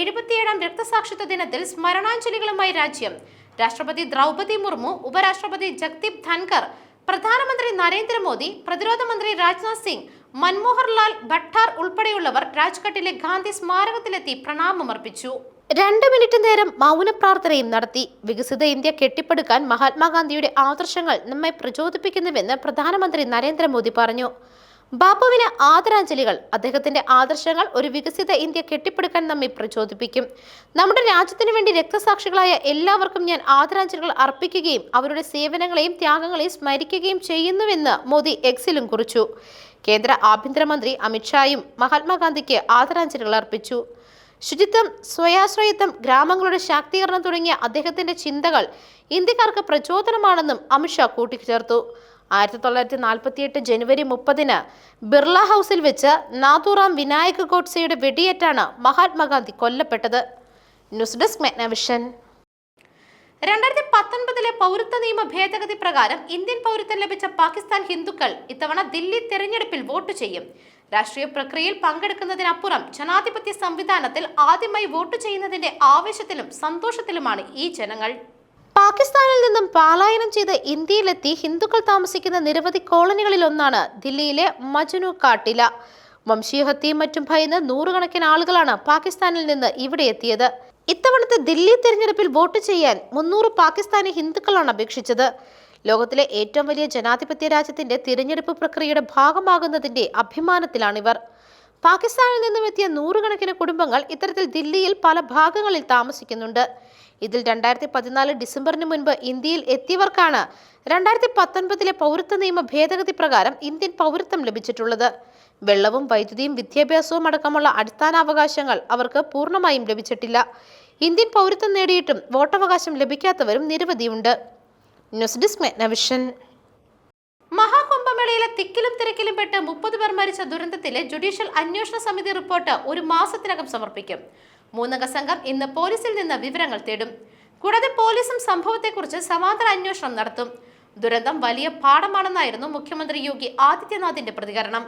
എഴുപത്തിയേഴാം രക്തസാക്ഷിത്വ ദിനത്തിൽ സ്മരണാഞ്ജലികളുമായി രാജ്യം. രാഷ്ട്രപതി ദ്രൗപതി മുർമു ഉപരാഷ്ട്രപതി ജഗ്ദീപ് ധൻകർ പ്രധാനമന്ത്രി നരേന്ദ്രമോദി പ്രതിരോധ മന്ത്രി രാജ്നാഥ് സിംഗ് മൻമോഹർലാൽ ഭട്ടാർ ഉൾപ്പെടെയുള്ളവർ രാജ്ഘട്ടിലെ ഗാന്ധി സ്മാരകത്തിലെത്തി പ്രണാമമർപ്പിച്ചു. രണ്ട് മിനിറ്റ് നേരം മൗന പ്രാർത്ഥനയും നടത്തി. വികസിത ഇന്ത്യ കെട്ടിപ്പടുക്കാൻ മഹാത്മാഗാന്ധിയുടെ ആദർശങ്ങൾ നമ്മെ പ്രചോദിപ്പിക്കുന്നുവെന്ന് പ്രധാനമന്ത്രി നരേന്ദ്രമോദി പറഞ്ഞു. ബാപ്പുവിന് ആദരാഞ്ജലികൾ. അദ്ദേഹത്തിന്റെ ആദർശങ്ങൾ ഒരു വികസിത ഇന്ത്യ കെട്ടിപ്പടുക്കാൻ നമ്മെ പ്രചോദിപ്പിക്കും. നമ്മുടെ രാജ്യത്തിനു വേണ്ടി രക്തസാക്ഷികളായ എല്ലാവർക്കും ഞാൻ ആദരാഞ്ജലികൾ അർപ്പിക്കുകയും അവരുടെ സേവനങ്ങളെയും ത്യാഗങ്ങളെയും സ്മരിക്കുകയും ചെയ്യുന്നുവെന്ന് മോദി എക്സിലും കുറിച്ചു. കേന്ദ്ര ആഭ്യന്തരമന്ത്രി അമിത്ഷായും മഹാത്മാഗാന്ധിക്ക് ആദരാഞ്ജലികൾ അർപ്പിച്ചു. ശുചിത്വം സ്വയാശ്രയത്വം ഗ്രാമങ്ങളുടെ ശാക്തീകരണം തുടങ്ങിയ അദ്ദേഹത്തിന്റെ ചിന്തകൾ ഇന്ത്യക്കാർക്ക് പ്രചോദനമാണെന്നും അമിത്ഷാ കൂട്ടിച്ചേർത്തു. ആയിരത്തി തൊള്ളായിരത്തി നാൽപ്പത്തിയെട്ട് ജനുവരി മുപ്പതിന് ബിർള ഹൗസിൽ വെച്ച് നാഥുറാം വിനായക് ഗോഡ്സെയുടെ വെടിയേറ്റാണ് മഹാത്മാഗാന്ധി കൊല്ലപ്പെട്ടത്. News desk Megnavision. രണ്ടായിരത്തി പത്തൊൻപതിലെ പൗരത്വ നിയമ ഭേദഗതി പ്രകാരം ഇന്ത്യൻ പൗരത്വം ലഭിച്ച പാകിസ്ഥാൻ ഹിന്ദുക്കൾ ഇത്തവണ ദില്ലി തെരഞ്ഞെടുപ്പിൽ വോട്ട് ചെയ്യും. രാഷ്ട്രീയ പ്രക്രിയയിൽ പങ്കെടുക്കുന്നതിനപ്പുറം ജനാധിപത്യ സംവിധാനത്തിൽ ആദ്യമായി വോട്ട് ചെയ്യുന്നതിന്റെ ആവേശത്തിലും സന്തോഷത്തിലുമാണ് ഈ ജനങ്ങൾ. പാകിസ്ഥാനിൽ നിന്നും പലായനം ചെയ്ത് ഇന്ത്യയിലെത്തി ഹിന്ദുക്കൾ താമസിക്കുന്ന നിരവധി കോളനികളിൽ ഒന്നാണ് ദില്ലിയിലെ മജനു കാട്ടില. വംശീയഹത്യയും മറ്റും ഭയന്ന് നൂറുകണക്കിന് ആളുകളാണ് പാകിസ്ഥാനിൽ നിന്ന് ഇവിടെ എത്തിയത്. ഇത്തവണത്തെ ദില്ലി തിരഞ്ഞെടുപ്പിൽ വോട്ട് ചെയ്യാൻ മുന്നൂറ് പാകിസ്ഥാനി ഹിന്ദുക്കളാണ് അപേക്ഷിച്ചത്. ലോകത്തിലെ ഏറ്റവും വലിയ ജനാധിപത്യ രാജ്യത്തിന്റെ തിരഞ്ഞെടുപ്പ് പ്രക്രിയയുടെ ഭാഗമാകുന്നതിന്റെ അഭിമാനത്തിലാണിവർ. പാകിസ്ഥാനിൽ നിന്നും എത്തിയ നൂറുകണക്കിന് കുടുംബങ്ങൾ ഇത്തരത്തിൽ ദില്ലിയിൽ പല ഭാഗങ്ങളിൽ താമസിക്കുന്നുണ്ട്. ഇതിൽ രണ്ടായിരത്തി പതിനാല് ഡിസംബറിന് മുൻപ് ഇന്ത്യയിൽ എത്തിയവർക്കാണ് രണ്ടായിരത്തി പത്തൊൻപതിലെ പൗരത്വ നിയമ ഭേദഗതി പ്രകാരം ഇന്ത്യൻ പൗരത്വം ലഭിച്ചിട്ടുള്ളത്. വെള്ളവും വൈദ്യുതിയും വിദ്യാഭ്യാസവും അടക്കമുള്ള അടിസ്ഥാനാവകാശങ്ങൾ അവർക്ക് പൂർണമായും ലഭിച്ചിട്ടില്ല. ഇന്ത്യൻ പൗരത്വം നേടിയിട്ടും വോട്ടവകാശം ലഭിക്കാത്തവരും നിരവധിയുണ്ട്. ന്യൂസ് ഡെസ്ക് മെഗ്നവിഷൻ മഹാകുംഭമേളയിലെ തിക്കിലും തിരക്കിലും പെട്ട് മുപ്പത് പേർ മരിച്ച ദുരന്തത്തിലെ ജുഡീഷ്യൽ അന്വേഷണ സമിതി റിപ്പോർട്ട് ഒരു മാസത്തിനകം സമർപ്പിക്കും. മൂന്നംഗ സംഘം ഇന്ന് പോലീസിൽ നിന്ന് വിവരങ്ങൾ തേടും. കൂടാതെ പോലീസും സംഭവത്തെക്കുറിച്ച് സമാന്തര അന്വേഷണം നടത്തും. ദുരന്തം വലിയ പാഠമാണെന്നായിരുന്നു മുഖ്യമന്ത്രി യോഗി ആദിത്യനാഥിന്റെ പ്രതികരണം.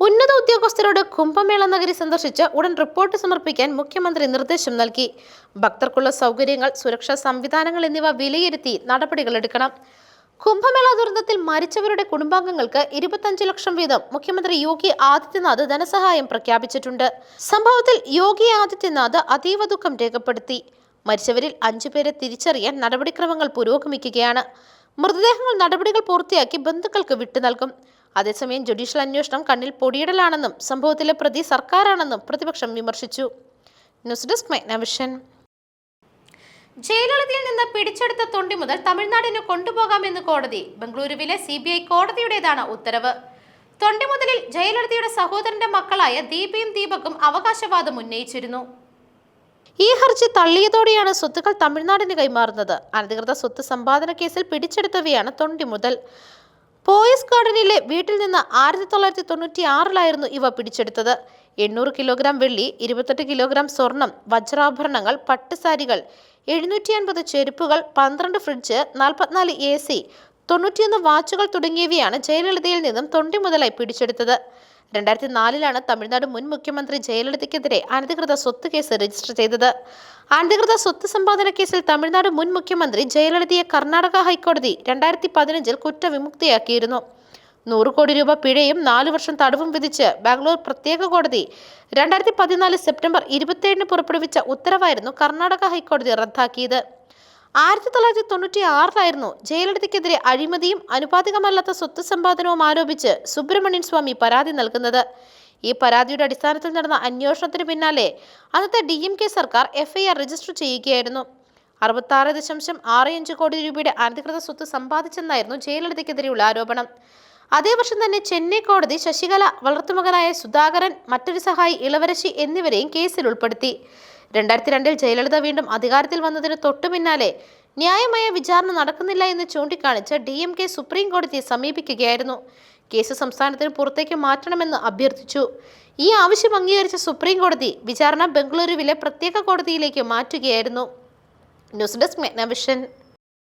ഉന്നത ഉദ്യോഗസ്ഥരോട് കുംഭമേള നഗരി സന്ദർശിച്ച് ഉടൻ റിപ്പോർട്ട് സമർപ്പിക്കാൻ മുഖ്യമന്ത്രി നിർദ്ദേശം നൽകി. ഭക്തർക്കുള്ള സൗകര്യങ്ങൾ സുരക്ഷാ സംവിധാനങ്ങൾ എന്നിവ വിലയിരുത്തി നടപടികളെടുക്കണം കുംഭമേള ദുരന്തത്തിൽ മരിച്ചവരുടെ കുടുംബാംഗങ്ങൾക്ക് ഇരുപത്തഞ്ച് ലക്ഷം വീതം മുഖ്യമന്ത്രി യോഗി ആദിത്യനാഥ് ധനസഹായം പ്രഖ്യാപിച്ചിട്ടുണ്ട്. സംഭവത്തിൽ യോഗി ആദിത്യനാഥ് അതീവ ദുഃഖം രേഖപ്പെടുത്തി. മരിച്ചവരിൽ അഞ്ചുപേരെ തിരിച്ചറിയാൻ നടപടിക്രമങ്ങൾ പുരോഗമിക്കുകയാണ്. മൃതദേഹങ്ങൾ നടപടികൾ പൂർത്തിയാക്കി ബന്ധുക്കൾക്ക് വിട്ടു നൽകും. അതേസമയം ജുഡീഷ്യൽ അന്വേഷണം കണ്ണിൽ പൊടിയിടലാണെന്നും സംഭവത്തിലെ പ്രതി സർക്കാരാണെന്നും പ്രതിപക്ഷം വിമർശിച്ചു. ന്യൂസ് ഡെസ്ക് മെഗ്നവിഷൻ ജയലളിതയിൽ നിന്ന് പിടിച്ചെടുത്ത തൊണ്ടി മുതൽ തമിഴ്നാടിന് കൊണ്ടുപോകാമെന്ന് കോടതി. ബംഗളൂരുവിലെ സി ബി ഐ കോടതിയുടേതാണ് ഉത്തരവ്. തൊണ്ടി മുതലിൽ ജയലളിതയുടെ സഹോദരന്റെ മക്കളായ ദീപയും ദീപകും അവകാശവാദം ഉന്നയിച്ചിരുന്നു. ഈ ഹർജി തള്ളിയതോടെയാണ് സ്വത്തുക്കൾ തമിഴ്നാടിന് കൈമാറുന്നത്. അനധികൃത സ്വത്ത് സമ്പാദന കേസിൽ പിടിച്ചെടുത്തവയാണ് തൊണ്ടി മുതൽ. പോയസ് ഗാർഡനിലെ വീട്ടിൽ നിന്ന് ആയിരത്തി തൊള്ളായിരത്തി തൊണ്ണൂറ്റി ആറിലായിരുന്നു ഇവ പിടിച്ചെടുത്തത്. എണ്ണൂറ് കിലോഗ്രാം വെള്ളി ഇരുപത്തെട്ട് കിലോഗ്രാം സ്വർണം വജ്രാഭരണങ്ങൾ പട്ടുസാരികൾ എഴുന്നൂറ്റി അൻപത് ചെരുപ്പുകൾ പന്ത്രണ്ട് ഫ്രിഡ്ജ് നാൽപ്പത്തിനാല് എ സി തൊണ്ണൂറ്റിയൊന്ന് വാച്ചുകൾ തുടങ്ങിയവയാണ് ജയലളിതയിൽ നിന്നും തൊണ്ടി മുതലായി പിടിച്ചെടുത്തത്. രണ്ടായിരത്തി നാലിലാണ് തമിഴ്നാട് മുൻ മുഖ്യമന്ത്രി ജയലളിതയ്ക്കെതിരെ അനധികൃത സ്വത്ത് കേസ് രജിസ്റ്റർ ചെയ്തത്. അനധികൃത സ്വത്ത് സമ്പാദന കേസിൽ തമിഴ്നാട് മുൻ മുഖ്യമന്ത്രി ജയലളിതയെ കർണാടക ഹൈക്കോടതി രണ്ടായിരത്തി പതിനഞ്ചിൽ കുറ്റവിമുക്തിയാക്കിയിരുന്നു. നൂറ് കോടി രൂപ പിഴയും നാലു വർഷം തടവും വിധിച്ച് ബാംഗ്ലൂർ പ്രത്യേക കോടതി രണ്ടായിരത്തി പതിനാല് സെപ്റ്റംബർ ഇരുപത്തിയേഴിന് പുറപ്പെടുവിച്ച ഉത്തരവായിരുന്നു കർണാടക ഹൈക്കോടതി റദ്ദാക്കിയത്. ആയിരത്തി തൊള്ളായിരത്തി തൊണ്ണൂറ്റി ആറിലായിരുന്നു ജയലളിതയ്ക്കെതിരെ അഴിമതിയും അനുപാതികമല്ലാത്ത സ്വത്ത് സമ്പാദനവും ആരോപിച്ച് സുബ്രഹ്മണ്യൻ സ്വാമി പരാതി നൽകുന്നത്. ഈ പരാതിയുടെ അടിസ്ഥാനത്തിൽ നടന്ന അന്വേഷണത്തിന് പിന്നാലെ അന്നത്തെ ഡി എം കെ സർക്കാർ എഫ്ഐആർ രജിസ്റ്റർ ചെയ്യുകയായിരുന്നു. അറുപത്താറ് ദശാംശം ആറ് അഞ്ച് കോടി രൂപയുടെ അനധികൃത സ്വത്ത് സമ്പാദിച്ചെന്നായിരുന്നു ജയലളിതയ്ക്കെതിരെയുള്ള ആരോപണം. അതേ വർഷം തന്നെ ചെന്നൈ കോടതി ശശികല വളർത്തുമകനായ സുധാകരൻ മറ്റൊരു സഹായി ഇളവരശി എന്നിവരെയും കേസിൽ ഉൾപ്പെടുത്തി. രണ്ടായിരത്തി രണ്ടിൽ ജയലളിത വീണ്ടും അധികാരത്തിൽ വന്നതിന് തൊട്ടു പിന്നാലെ ന്യായമായ വിചാരണ നടക്കുന്നില്ല എന്ന് ചൂണ്ടിക്കാണിച്ച് ഡി എം കെ സുപ്രീം കോടതിയെ സമീപിക്കുകയായിരുന്നു. കേസ് സംസ്ഥാനത്തിന് പുറത്തേക്ക് മാറ്റണമെന്ന് അഭ്യർത്ഥിച്ചു. ഈ ആവശ്യം അംഗീകരിച്ച സുപ്രീം കോടതി വിചാരണ ബംഗളൂരുവിലെ പ്രത്യേക കോടതിയിലേക്ക് മാറ്റുകയായിരുന്നു. News desk Megnavision.